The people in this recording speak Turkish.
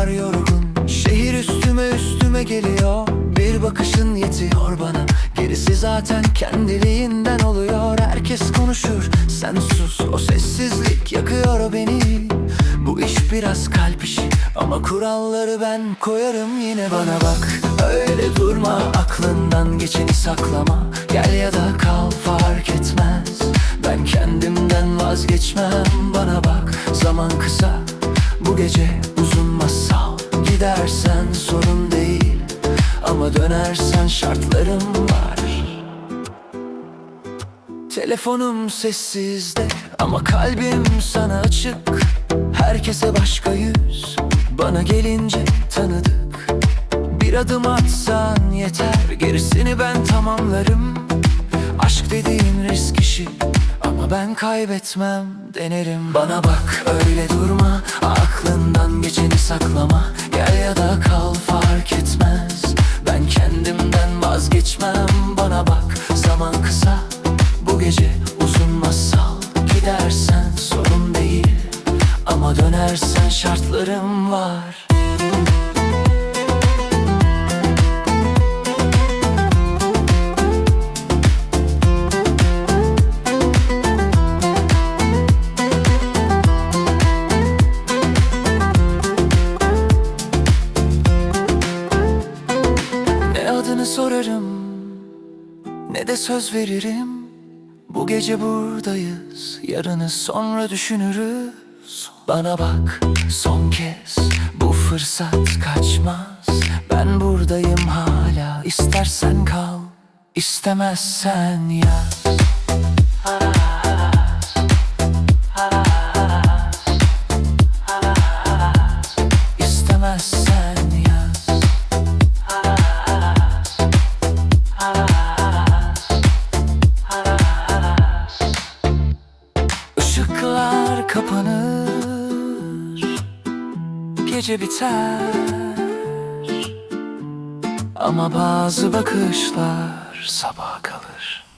kadar yorgun. Şehir üstüme üstüme geliyor. Bir bakışın yetiyor bana. Gerisi zaten kendiliğinden oluyor. Herkes konuşur. Sen sus O sessizlik yakıyor beni. Bu iş biraz kalp işi Ama kuralları ben koyarım yine. Bana bak Öyle durma aklından geçeni saklama. Gel ya da kal fark etmez. Ben kendimden vazgeçmem. Bana bak zaman kısa Bu gece uzun masal Gidersen sorun değil Ama dönersen şartlarım var. Telefonum sessizde ama kalbim sana açık. Herkese başka yüz bana gelince tanıdık. Bir adım atsan yeter gerisini ben tamamlarım. Aşk dediğin risk işi ben kaybetmem denerim. Bana bak öyle durma. Aklından geçeni saklama. Gel ya da kal fark etmez. Ben kendimden vazgeçmem. Bana bak zaman kısa. Bu gece uzun masal. Gidersen sorun değil. Ama dönersen şartlarım var sorarım Ne de söz veririm. Bu gece buradayız Yarını sonra düşünürüz. Bana bak son kez Bu fırsat kaçmaz. Ben buradayım hala İstersen kal İstemezsen yaz kapanır. Gece biter. Ama bazı bakışlar sabaha kalır